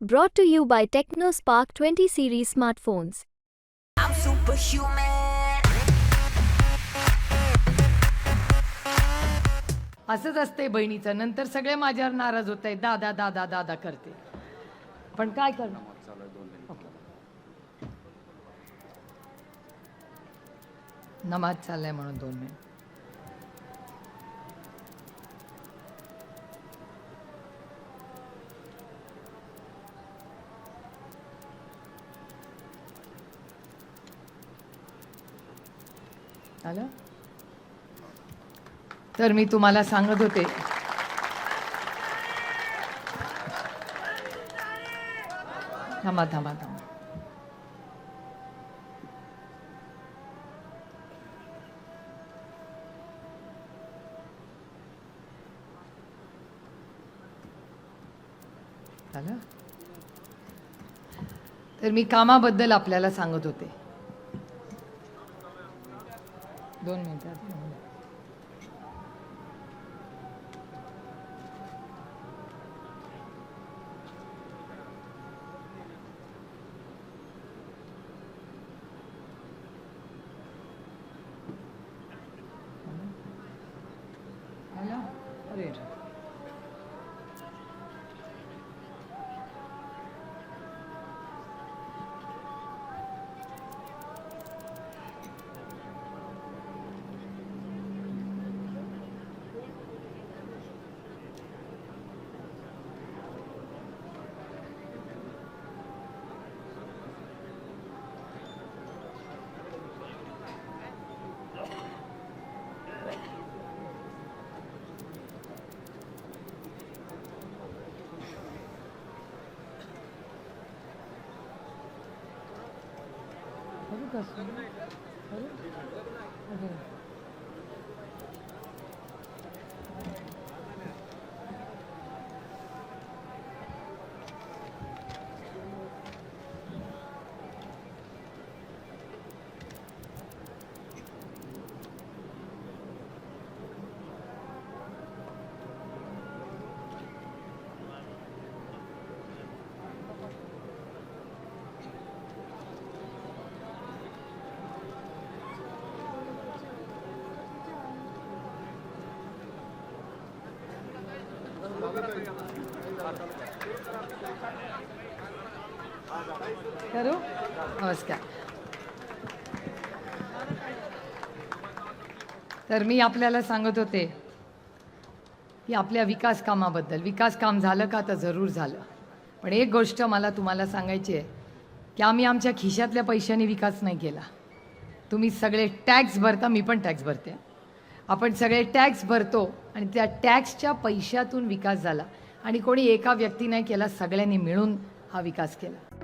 Brought to you by TechnoSpark 20 series smartphones. I'm superhuman. असंच असते बहिणीचं नंतर सगळे माझ्यावर नाराज होत आहेत दादा दादा दादा करते पण काय करणार. नमाज चाललाय म्हणून दोन मिनिट आलं तर मी तुम्हाला सांगत होते. थांबा थांबा थांबा. तर मी कामाबद्दल आपल्याला सांगत होते. दोन मिनिटात 거기 갔어. 거기? 오케이. करू? नमस्कार. तर मी आपल्याला सांगत होते की आपल्या विकास कामाबद्दल. विकास काम झालं का? तर जरूर झालं. पण एक गोष्ट मला तुम्हाला सांगायची आहे की आम्ही आमच्या खिशातल्या पैशाने विकास नाही केला. तुम्ही सगळे टॅक्स भरता मी पण टॅक्स भरते. आपण सगळे टॅक्स भरतो आणि त्या टॅक्सच्या पैशातून विकास झाला. आणि कोणी एका व्यक्तीने केला सगळ्यांनी मिळून हा विकास केला.